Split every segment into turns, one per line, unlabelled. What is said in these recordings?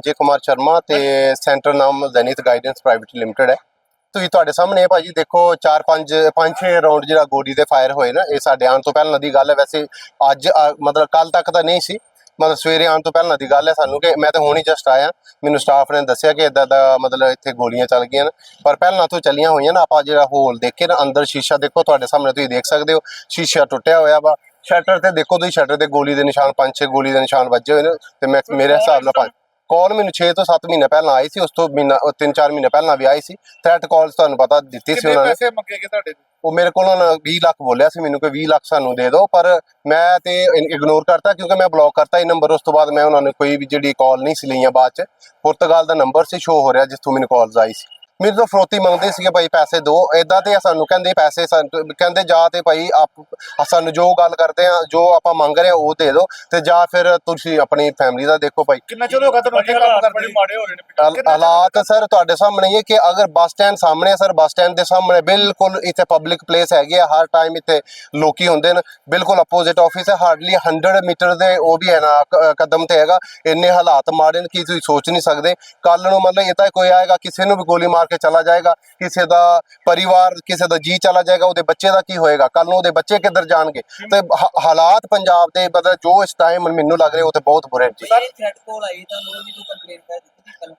ਸੰਜੇ ਕੁਮਾਰ ਸ਼ਰਮਾ ਤੇ ਸੈਂਟਰ ਨਾਮ ਜ਼ੈਨਿਤ guidance private limited ਹੈ। ਤੁਸੀਂ ਤੁਹਾਡੇ ਸਾਹਮਣੇ ਹੈ ਭਾਜੀ ਦੇਖੋ 4 5 5 6 ਰਾਉਂਡ ਜਿਹੜਾ ਗੋਲੀ ਦੇ ਫਾਇਰ ਹੋਏ ਨਾ ਇਹ ਸਾਡੇ ਆਉਣ ਤੋਂ ਪਹਿਲਾਂ ਦੀ ਗੱਲ ਹੈ। ਵੈਸੇ ਅੱਜ ਅ, ਮਤਲਬ ਕੱਲ ਤੱਕ ਤਾਂ ਨਹੀਂ ਸੀ ਮਤਲਬ ਸਵੇਰੇ ਆਉਣ ਤੋਂ ਪਹਿਲਾਂ ਦੀ ਗੱਲ ਹੈ ਸਾਨੂੰ ਕਿ ਮੈਂ ਤਾਂ ਹੁਣ ਹੀ ਜਸਟ ਆਇਆ। ਮੈਨੂੰ ਸਟਾਫ ਨੇ ਦੱਸਿਆ ਕਿ ਇਦਾਂ ਦਾ ਮਤਲਬ ਇੱਥੇ ਗੋਲੀਆਂ ਚੱਲ ਗਈਆਂ ਨੇ। ਪਰ ਪਹਿਲਾਂ ਤੋਂ ਚੱਲੀਆਂ ਹੋਈਆਂ ਨਾ ਆਪਾਂ ਜਿਹੜਾ ਹੋਲ ਦੇਖੇ ਨਾ ਅੰਦਰ ਸ਼ੀਸ਼ਾ ਦੇਖੋ ਤੁਹਾਡੇ ਸਾਹਮਣੇ ਤੁਸੀਂ ਦੇਖ ਸਕਦੇ ਹੋ ਸ਼ੀਸ਼ਾ ਟੁੱਟਿਆ ਹੋਇਆ ਵਾ। ਸ਼ਟਰ ਤੇ ਦੇਖੋ ਤੁਸੀਂ ਸ਼ਟਰ ਤੇ ਗੋਲੀ ਦੇ ਨਿਸ਼ਾਨ ਪੰਜ ਛੇ ਗੋਲੀ ਦੇ ਨਿਸ਼ਾਨ ਵੱਜੇ ਹੋਏ ਨੇ ਤੇ ਮੈਂ ਮੇਰੇ ਹਿਸਾਬ ਨਾਲ ਪੰਜ ਕਾਲ ਮੈਨੂੰ 6 ਤੋਂ 7 ਮਹੀਨੇ ਪਹਿਲਾਂ ਆਈ ਸੀ ਉਸ ਤੋਂ ਮਹੀਨਾ 3-4 ਮਹੀਨੇ ਪਹਿਲਾਂ ਵੀ ਆਈ ਸੀ। ਥ੍ਰੈਟ ਕਾਲਸ ਤੁਹਾਨੂੰ ਪਤਾ ਦਿੱਤੀ ਸੀ
ਕਿੰਨੇ
ਉਹਨਾਂ ਨੇ।
ਪੈਸੇ ਮੰਗੇ ਗਏ ਤੁਹਾਡੇ ਤੋਂ?
ਉਹ ਮੇਰੇ ਕੋਲੋਂ ਨਾ 20 ਲੱਖ ਬੋਲਿਆ ਸੀ ਮੈਨੂੰ ਕਿ 20 ਲੱਖ ਸਾਨੂੰ ਦੇ ਦਿਓ ਪਰ ਮੈਂ ਤੇ ਇਗਨੋਰ ਕਰਤਾ ਕਿਉਂਕਿ ਮੈਂ ਬਲੌਕ ਕਰਤਾ ਇਹ ਨੰਬਰ ਉਸ ਤੋਂ ਬਾਅਦ ਮੈਂ ਉਹਨਾਂ ਨੇ ਕੋਈ ਵੀ ਜਿਹੜੀ ਕਾਲ ਨਹੀਂ ਸੀ ਲਈਆਂ ਬਾਅਦ ਚ। ਪੁਰਤਗਾਲ ਦਾ ਨੰਬਰ ਸੀ ਸ਼ੋ ਹੋ ਰਿਹਾ ਜਿੱਥੋਂ ਮੈਨੂੰ ਕਾਲਸ ਆਈ ਸੀ। ਮੇਰੇ ਤੋਂ ਫਰੋਤੀ ਮੰਗਦੇ ਸੀਗੇ ਭਾਈ ਪੈਸੇ ਦਿਓ ਇਦਾਂ ਤੇ ਸਾਨੂੰ ਕਹਿੰਦੇ ਪੈਸੇ ਸਾਨੂੰ ਕਹਿੰਦੇ ਜਾ ਤੇ ਭਾਈ ਆਪ ਸਾਨੂੰ ਜੋ ਗੱਲ ਕਰਦੇ ਆ ਜੋ ਆਪਾਂ ਮੰਗ ਰਹੇ ਆ ਉਹ ਦੇ ਦਿਓ ਤੇ ਜਾਂ ਫਿਰ ਤੁਸੀਂ ਆਪਣੀ ਫੈਮਿਲੀ ਦਾ ਦੇਖੋ ਭਾਈ।
ਕਿੰਨਾ ਚਿਰ ਹੋ ਗਿਆ ਤੁਹਾਨੂੰ ਇੱਥੇ ਕੰਮ ਕਰਦੇ ਮਾੜੇ ਹੋ ਰਹੇ ਨੇ
ਹਾਲ- ਹਾਲਾਤ ਸਰ ਤੁਹਾਡੇ ਸਾਹਮਣੇ ਹੀ ਹੈ ਕਿ ਅਗਰ ਬੱਸ ਸਟੈਂਡ ਸਾਹਮਣੇ ਹੈ ਸਰ ਬੱਸ ਸਟੈਂਡ ਦੇ ਸਾਹਮਣੇ ਬਿਲਕੁਲ ਇੱਥੇ ਪਬਲਿਕ ਪਲੇਸ ਹੈਗੀ ਆ ਹਰ ਟਾਈਮ ਇੱਥੇ ਲੋਕੀ ਹੁੰਦੇ ਨੇ ਬਿਲਕੁਲ ਆਪੋਜ਼ਿਟ ਆਫਿਸ ਹੈ ਹਾਰਡਲੀ 100 ਮੀਟਰ ਦੇ ਉਹ ਵੀ ਹੈ ਨਾ ਕਦਮ ਤੇ ਹੈਗਾ ਇੰਨੇ ਹਾਲਾਤ ਮਾੜੇ ਨੇ ਕਿ ਤੁਸੀਂ ਸੋਚ ਨਹੀਂ ਸਕਦੇ। ਕੱਲ ਨੂੰ ਮਤਲਬ ਇਹ ਤਾਂ ਕੋਈ ਆਏਗਾ ਕਿਸੇ ਨੂੰ ਵੀ ਗੋਲੀ ਮਾਰ ਕੇ ਚਲਾ ਜਾਏਗਾ ਕਿਸੇ ਦਾ ਪਰਿਵਾਰ ਕਿਸੇ ਦਾ ਜੀ ਚਲਾ ਜਾਏਗਾ ਉਹਦੇ ਬੱਚੇ ਦਾ ਕੀ ਹੋਏਗਾ ਕੱਲ ਨੂੰ ਉਹਦੇ ਬੱਚੇ ਕਿੱਧਰ ਜਾਣਗੇ ਤੇ ਹਾਲਾਤ ਪੰਜਾਬ ਦੇ ਮਤਲਬ ਜੋ ਇਸ ਟਾਈਮ ਮੈਨੂੰ ਲੱਗ ਰਿਹਾ ਉਹ ਤੇ ਬਹੁਤ ਬੁਰੇ ਨੇ ਜੀ
ਸਰ ਕਾਲ ਆਈ ਤਾਂ ਕਰ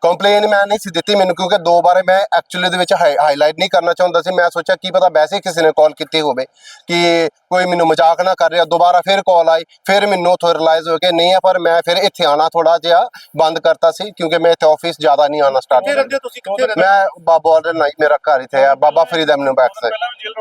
ਕੰਪਲੇਨ ਮੈਂ ਨਹੀਂ ਸੀ ਦਿੱਤੀ ਮੈਨੂੰ ਕਿਉਂਕਿ ਦੋ ਬਾਰੇ ਮੈਂ ਐਕਚੁਅਲੀ ਦੇ ਵਿੱਚ ਹਾਈਲਾਈਟ ਨਹੀਂ ਕਰਨਾ ਚਾਹੁੰਦਾ ਸੀ ਮੈਂ ਸੋਚਿਆ ਕੀ ਪਤਾ ਵੈਸੇ ਕਿਸੇ ਨੇ ਕਾਲ ਕੀਤੀ ਹੋਵੇ ਕਿ ਕੋਈ ਮੈਨੂੰ ਮਜ਼ਾਕ ਨਾ ਕਰ ਰਿਹਾ ਦੁਬਾਰਾ ਫਿਰ ਕਾਲ ਆਈ ਫਿਰ ਮੈਨੂੰ ਉੱਥੋਂ ਰਿਅਲਾਈਜ਼ ਹੋ ਗਿਆ ਨਹੀਂ ਹੈ ਪਰ ਮੈਂ ਫਿਰ ਇੱਥੇ ਆਣਾ ਥੋੜਾ ਜਿਹਾ ਬੰਦ ਕਰਤਾ ਸੀ ਕਿਉਂਕਿ ਮੈਂ ਇੱਥੇ ਆਫਿਸ ਜ਼ਿਆਦਾ ਨਹੀਂ ਆਣਾ ਸਟਾਰਟ? ਮੈਂ ਬਾਬਾ ਆਰਡਰ ਨਹੀਂ ਮੇਰਾ ਘਰ ਇੱਥੇ ਆ। ਬਾਬਾ ਫਰੀਦ ਐਮਨੂ ਬੈਕ
ਜੇਲ੍ਹ